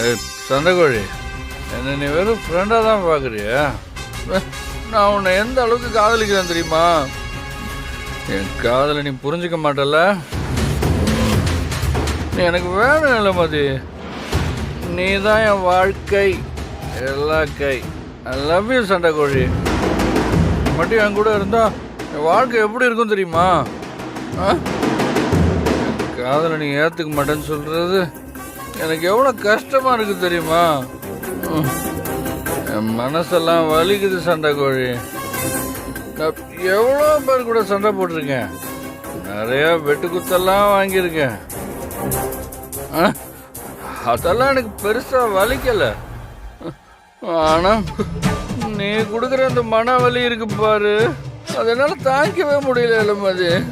ஏய் சண்டைக்கோழி என்ன நீ வெறும் ஃப்ரெண்டாக தான் பார்க்குறியா. நான் உன்னை எந்த அளவுக்கு காதலிக்கிறேன் தெரியுமா? என் காதலை நீ புரிஞ்சுக்க மாட்டல நீ எனக்கு வேணும் இளமதி நீ தான் என் வாழ்க்கை. எல்லா கை. ஐ லவ் யூ சண்டைக்கோழி மட்டும் என் கூட இருந்தா என் வாழ்க்கை எப்படி இருக்கும் தெரியுமா? ஆ? என் காதலை நீ ஏற்றுக்க மாட்டேன்னு சொல்கிறது எனக்கு எவ்வளோ கஷ்டமா இருக்கு தெரியுமா? என் மனசெல்லாம் வலிக்குது சண்டை கோழி. எவ்வளோ பேர் கூட சண்டை போட்டிருக்கேன். நிறையா வெட்டு குத்தெல்லாம் வாங்கியிருக்கேன். ஆ? அதெல்லாம் எனக்கு பெருசாக வலிக்கலை. ஆனால் நீ கொடுக்குற அந்த மன வலி இருக்கு பாரு. அதனால தாங்கிக்கவே முடியல இளமதி